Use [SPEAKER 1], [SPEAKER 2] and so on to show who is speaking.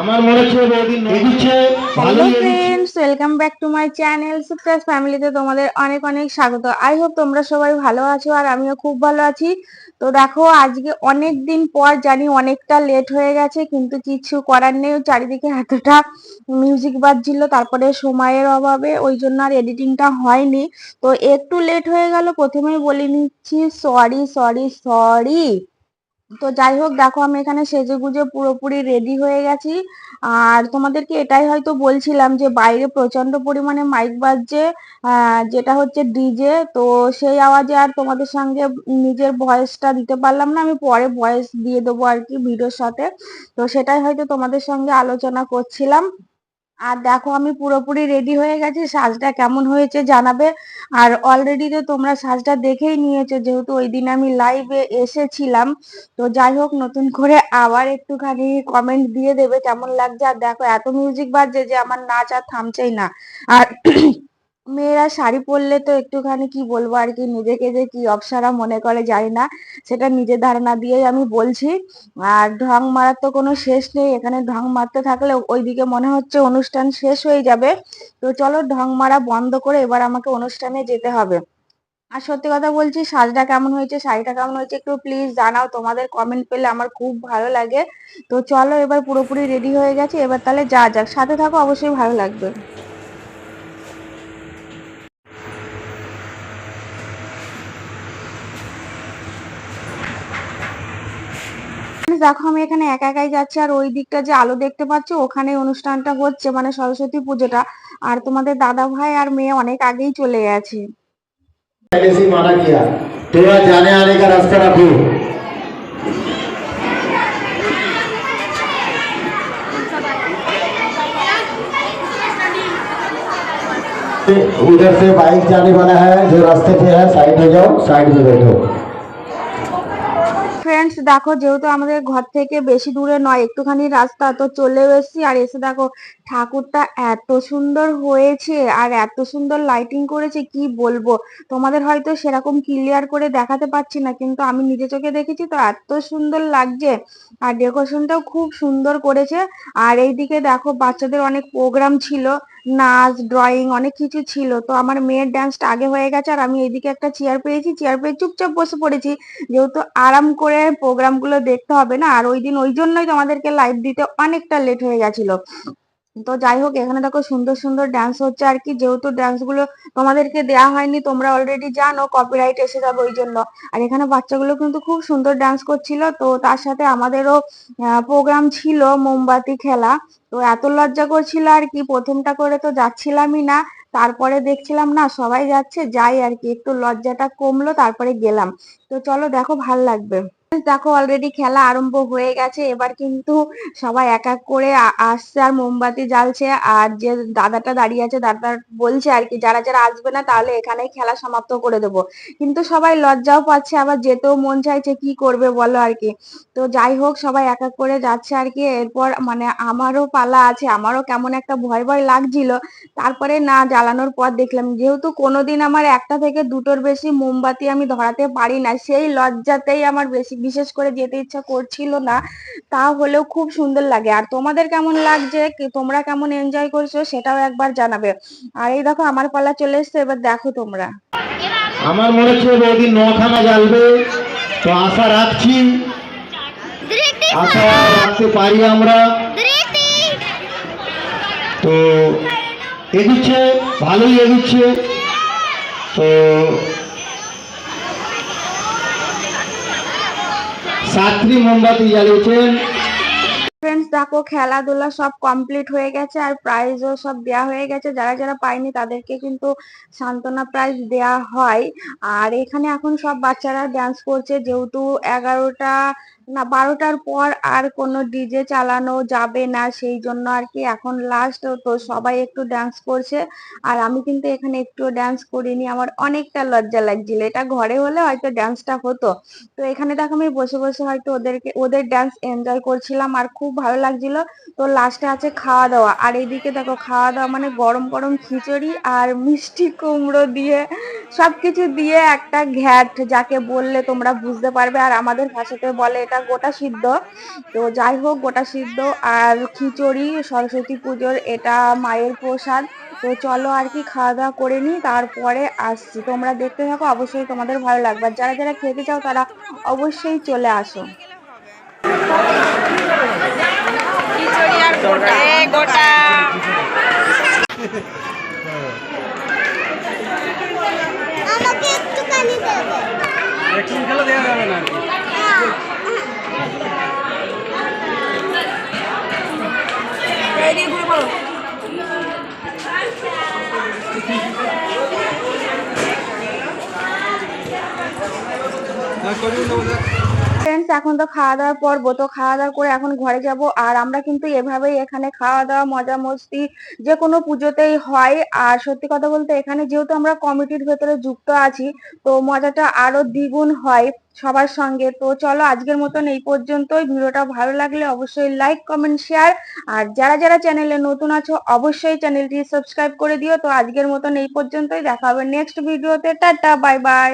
[SPEAKER 1] আমার মনে হচ্ছে বৌদি
[SPEAKER 2] friends welcome back to my channel সুপ্রাস ফ্যামিলিতে তোমাদের অনেক অনেক স্বাগত। আই হোপ তোমরা সবাই ভালো আছো আর আমিও খুব ভালো আছি। তো দেখো আজকে অনেক দিন পর জানি অনেকটা লেট হয়ে গেছে কিন্তু কিছু করার নেই। চারিদিকে এতটা মিউজিক বাজছিল তারপরে সময়ের অভাবে ওই জন্য আর এডিটিংটা হয়নি। তো একটু লেট হয়ে গেল প্রথমেই বলে নিচ্ছি সরি সরি সরি তো যাই হোক দেখো আমি এখানে সেজে গুজে পুরোপুরি রেডি হয়ে গেছি। আর তোমাদেরকে এটাই হয়তো বলছিলাম যে, বাইরে প্রচণ্ড পরিমাণে মাইক বাজছে যেটা হচ্ছে ডিজে তো সেই আওয়াজে আর তোমাদের সঙ্গে নিজের ভয়েসটা দিতে পারলাম না। আমি পরে ভয়েস দিয়ে দেবো আর কি, ভিডিওর সাথে। তো সেটাই হয়তো তোমাদের সঙ্গে আলোচনা করছিলাম। আর দেখো আমি পুরোপুরি রেডি হয়ে গেছি, সাজটা কেমন হয়েছে জানাবে। আর অলরেডি তো তোমরা সাজটা দেখেই নিয়েছো, যেহেতু ওই দিন আমি লাইভে এসেছিলাম। তো যাই হোক, নতুন করে আবার একটুখানি কমেন্ট দিয়ে দেবে কেমন লাগছে। আর দেখো, এত মিউজিক বাজছে যে আমার নাচ আর থামছেই না। আর মেয়েরা শাড়ি পরলে তো একটুখানি কি বলব আর কি? নিজেকে যে কি অপসারা মনে করে জানি না। সেটা নিজের ধারণা দিয়েই আমি বলছি। আর ঢং মারার তো কোনো শেষ নেই। এখানে ঢং মারতে থাকলে ওইদিকে মনে হচ্ছে অনুষ্ঠান শেষ হয়ে যাবে। তো চলো ঢং মারা বন্ধ করে এবার আমাকে অনুষ্ঠানে যেতে হবে। আর সত্যি কথা বলছি, সাজটা কেমন হয়েছে, শাড়িটা কেমন হয়েছে একটু প্লিজ জানাও। তোমাদের কমেন্ট পেলে আমার খুব ভালো লাগে। তো চলো এবার পুরোপুরি রেডি হয়ে গেছে। এবার তাহলে যা যাক। সাথে থাকো, অবশ্যই ভালো লাগবে। দেখো আমি এখানে একা একাই যাচ্ছি আর ওই দিকটা যে আলো দেখতে পাচ্ছ ওখানে অনুষ্ঠানটা হচ্ছে মানে সরস্বতী পুজোটা আর তোমাদের দাদা ভাই আর মেয়ে অনেক আগেই চলে গেছে
[SPEAKER 1] पहले से ही माना किया थोड़ा जाने आने का रास्ता रखो उधर से बाइक जाने वाला है जो रास्ते पे है साइड हो जाओ साइड में बैठो
[SPEAKER 2] ফ্রেন্ডস দেখো, যেহেতু আমাদের ঘর থেকে বেশি দূরে নয়, একটুখানি রাস্তা, তো চলেও এসেছি। আর এসে দেখো, ঠাকুরটা এত সুন্দর হয়েছে আর এত সুন্দর লাইটিং করেছে, কি বলব? তোমাদের হয়তো সেরকম ক্লিয়ার করে দেখাতে পারছি না, কিন্তু আমি নিজে চোখে দেখেছি তো এত সুন্দর লাগছে। আর ডেকোরেশনটাও খুব সুন্দর করেছে। আর এইদিকে দেখো, বাচ্চাদের অনেক প্রোগ্রাম ছিল। নাচ ড্রয়িং অনেক কিছু ছিল। তো আমার মেয়ের ডান্সটা আগে হয়ে গেছে আর আমি এদিকে একটা চেয়ার পেয়েছি। চেয়ার পেয়ে চুপচাপ বসে পড়েছি। যেহেতু আরাম করে প্রোগ্রামগুলো দেখতে হবে না। আর ওই দিন ওই জন্যই তোমাদেরকে লাইভ দিতে অনেকটা লেট হয়ে গেছিল। তো যাই হোক, এখানে দেখো সুন্দর সুন্দর ডান্স হচ্ছে আর কি। যেহেতু ডান্সগুলো তোমাদেরকে দেওয়া হয়নি, তোমরা অলরেডি জানো কপিরাইট এসে যাবে ওই জন্য আর এখানে বাচ্চাগুলো কিন্তু খুব সুন্দর ডান্স করছিল। তো তার সাথে আমাদেরও প্রোগ্রাম ছিল মোমবাতি খেলা। তো এত লজ্জা করছিল আর কি, প্রথমটা করে তো যাচ্ছিলামই না। তারপরে দেখছিলাম, না, সবাই যাচ্ছে, যাই আর কি। একটু লজ্জাটা কমলো, তারপরে গেলাম। তো চলো, দেখো, ভালো লাগবে। দেখো অলরেডি খেলা আরম্ভ হয়ে গেছে, এবার কিন্তু সবাই এক এক করে আসছে আর মোমবাতি জ্বালছে, আর যে দাদাটা দাঁড়িয়ে আছে দাদা বলছে আর কি, যারা যারা আসবে না তাহলে এখানেই খেলা সমাপ্ত করে দেবো। কিন্তু সবাই লজ্জাও পাচ্ছে, আবার যেতেও মন চাইছে, কি করবে বলো আর কি? তো যাই হোক, সবাই এক এক করে যাচ্ছে আর কি, এরপর মানে আমারও পালা আছে, আমারও কেমন একটা ভয় ভয় লাগছিল। তারপরে না, জ্বালানোর পর দেখলাম, যেহেতু কোনোদিন আমার একটা থেকে দুটোর বেশি মোমবাতি আমি ধরাতে পারি না সেই লজ্জাতেই আমার বেশি বিশেষ করে যেতে ইচ্ছা করছিল না তা হলেও খুব সুন্দর লাগে। আর তোমাদের কেমন লাগছে? তোমরা কেমন এনজয় করছ সেটাও একবার জানাবে। আর এই দেখো আমার পালা চলে এসছে এবার দেখো তোমরা।
[SPEAKER 1] আমার মনে হচ্ছে বৌদি নখানা জ্বালবে। তো আশা রাখছি আশা রাখতে পারি আমরা। তো এদিচ্ছে ভালোই এদিচ্ছে। তো সাত্রী মোমবাতি জ্বালিয়েছেন
[SPEAKER 2] ফ্রেন্ডস দেখো, খেলাধুলা সব কমপ্লিট হয়ে গেছে আর প্রাইজ ও সব দেওয়া হয়ে গেছে। যারা যারা পায়নি তাদেরকে কিন্তু সান্ত্বনা প্রাইজ দেয়া হয়। আর এখানে এখন সব বাচ্চারা ডান্স করছে। যেহেতু এগারোটা না, বারোটার পর আর কোনো ডিজে চালানো যাবে না, সেই জন্য আর কি এখন লাস্ট তো সবাই একটু ডান্স করছে। আর আমি কিন্তু এখানে একটু ডান্স করিনি, আমার অনেকটা লজ্জা লাগছিল। এটা ঘরে হলে হয়তো ডান্সটা হতো। তো এখানে দেখো, আমি বসে বসে হয়তো ওদেরকে, ওদের ডান্স এনজয় করছিলাম আর খুব ভালো লাগছিল। তো লাস্টে আছে খাওয়া দাওয়া আর এইদিকে দেখো খাওয়া দাওয়া মানে গরম গরম খিচুড়ি আর মিষ্টি কুমড়ো দিয়ে, সবকিছু দিয়ে একটা ঘ্যাট, যাকে বললে তোমরা বুঝতে পারবে। আর আমাদের ভাষাতে বলে এটা এটা গোটা সিদ্ধ। তো যাই হোক, গোটা সিদ্ধ আর খিচুড়ি, সরস্বতী পুজোর এটা মায়ের প্রসাদ। তো চলো আর কি খাওয়া দাওয়া করে নিই, তারপরে আসছি। তোমরা দেখতে থাকো, অবশ্যই তোমাদের ভালো লাগবে। যারা যারা খেতে চাও, তারা অবশ্যই চলে আসো।
[SPEAKER 3] গোটা এ গোটা
[SPEAKER 4] আমাকে একটুখানি দেবে
[SPEAKER 5] একটু খেলে দেওয়া যাবে না আর কি হ্যাঁ করুন না ওদের
[SPEAKER 2] ফ্রেন্ডস এখন তো খাওয়া দাওয়ার পর্ব, তো খাওয়া দাওয়া করে এখন ঘরে যাব। আর আমরা কিন্তু এভাবেই এখানে খাওয়া দাওয়া, মজা মস্তি যে কোনো পুজোতেই হয়। আর সত্যি কথা বলতে এখানে যেহেতু আমরা কমিটির ভেতরে যুক্ত আছি, তো মজাটা আরও দ্বিগুণ হয় সবার সঙ্গে। তো চলো আজকের মতন এই পর্যন্তই। ভিডিওটা ভালো লাগলে অবশ্যই লাইক কমেন্ট শেয়ার আর যারা যারা চ্যানেলে নতুন আছো, অবশ্যই চ্যানেলটি সাবস্ক্রাইব করে দিও। তো আজকের মতন এই পর্যন্তই। দেখা হবে নেক্সট ভিডিওতে টাটা বাই বাই